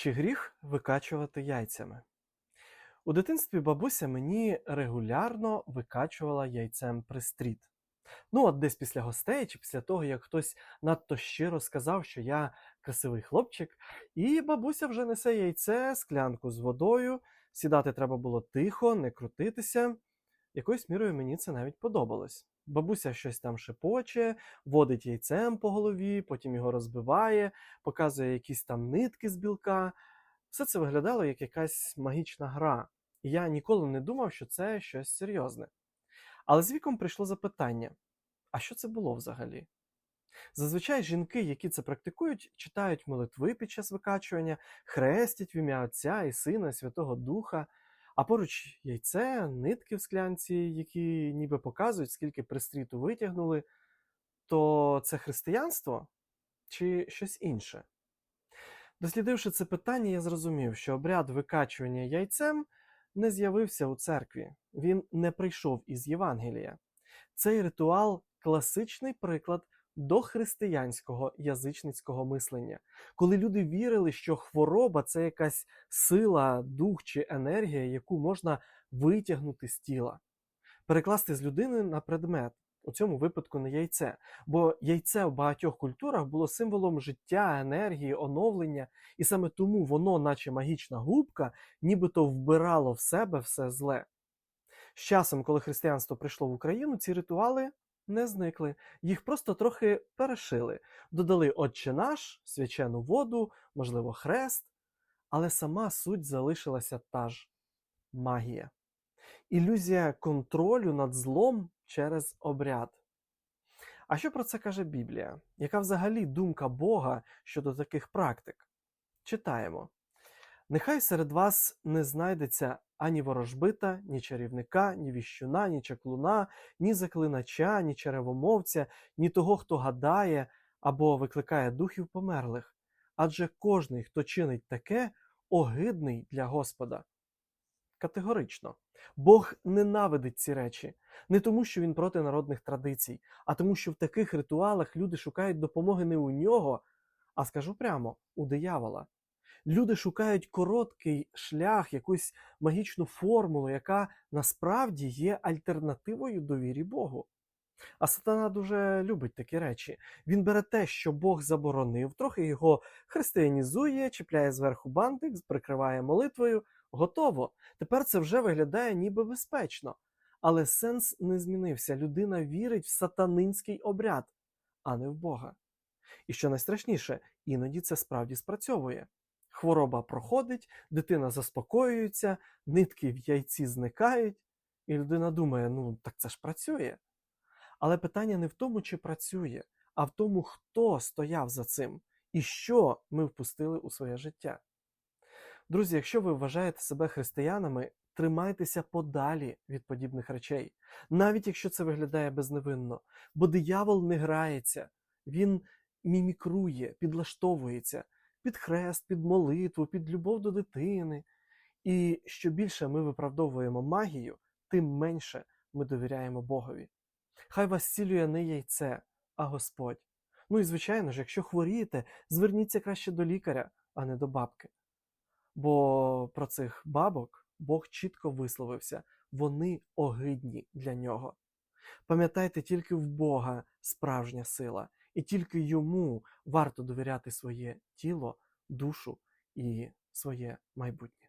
Чи гріх викачувати яйцями? У дитинстві бабуся мені регулярно викачувала яйцем пристріт. Ну, от десь після гостей, чи після того, як хтось надто щиро сказав, що я красивий хлопчик, і бабуся вже несе яйце, склянку з водою. Сідати треба було тихо, не крутитися. Якоюсь мірою мені це навіть подобалось. Бабуся щось там шепоче, водить яйцем по голові, потім його розбиває, показує якісь там нитки з білка. Все це виглядало як якась магічна гра. І я ніколи не думав, що це щось серйозне. Але з віком прийшло запитання: а що це було взагалі? Зазвичай жінки, які це практикують, читають молитви під час викачування, хрестять в ім'я Отця і Сина, і Святого Духа, а поруч яйце, нитки в склянці, які ніби показують, скільки пристріту витягнули, то це християнство чи щось інше? Дослідивши це питання, я зрозумів, що обряд викачування яйцем не з'явився у церкві, він не прийшов із Євангелія. Цей ритуал класичний приклад дохристиянського язичницького мислення, коли люди вірили, що хвороба це якась сила, дух чи енергія, яку можна витягнути з тіла, перекласти з людини на предмет. У цьому випадку не яйце, бо яйце в багатьох культурах було символом життя, енергії, оновлення, і саме тому воно, наче магічна губка, нібито вбирало в себе все зле. З часом, коли християнство прийшло в Україну, ці ритуали не зникли, їх просто трохи перешили, додали Отче наш, свячену воду, можливо, хрест, але сама суть залишилася та ж магія. Ілюзія контролю над злом через обряд. А що про це каже Біблія? Яка взагалі думка Бога щодо таких практик? Читаємо. Нехай серед вас не знайдеться ані ворожбита, ні чарівника, ні віщуна, ні чаклуна, ні заклинача, ні черевомовця, ні того, хто гадає або викликає духів померлих. Адже кожний, хто чинить таке, огидний для Господа. Категорично. Бог ненавидить ці речі не тому, що він проти народних традицій, а тому, що в таких ритуалах люди шукають допомоги не у нього, а скажу прямо, у диявола. Люди шукають короткий шлях, якусь магічну формулу, яка насправді є альтернативою довірі Богу. А сатана дуже любить такі речі. Він бере те, що Бог заборонив, трохи його християнізує, чіпляє зверху бантик, прикриває молитвою. Готово. Тепер це вже виглядає ніби безпечно. Але сенс не змінився. Людина вірить в сатанинський обряд, а не в Бога. І що найстрашніше, іноді це справді спрацьовує. Хвороба проходить, дитина заспокоюється, нитки в яйці зникають, і людина думає: ну так це ж працює. Але питання не в тому, чи працює, а в тому, хто стояв за цим і що ми впустили у своє життя. Друзі, якщо ви вважаєте себе християнами, тримайтеся подалі від подібних речей, навіть якщо це виглядає безневинно, бо диявол не грається, він мімікрує, підлаштовується під хрест, під молитву, під любов до дитини. І що більше ми виправдовуємо магію, тим менше ми довіряємо Богові. Хай вас цілює не яйце, а Господь. Ну і звичайно ж, якщо хворієте, зверніться краще до лікаря, а не до бабки. Бо про цих бабок Бог чітко висловився, вони огидні для нього. Пам'ятайте, тільки в Бога справжня сила, і тільки йому варто довіряти своє тіло, душу і своє майбутнє.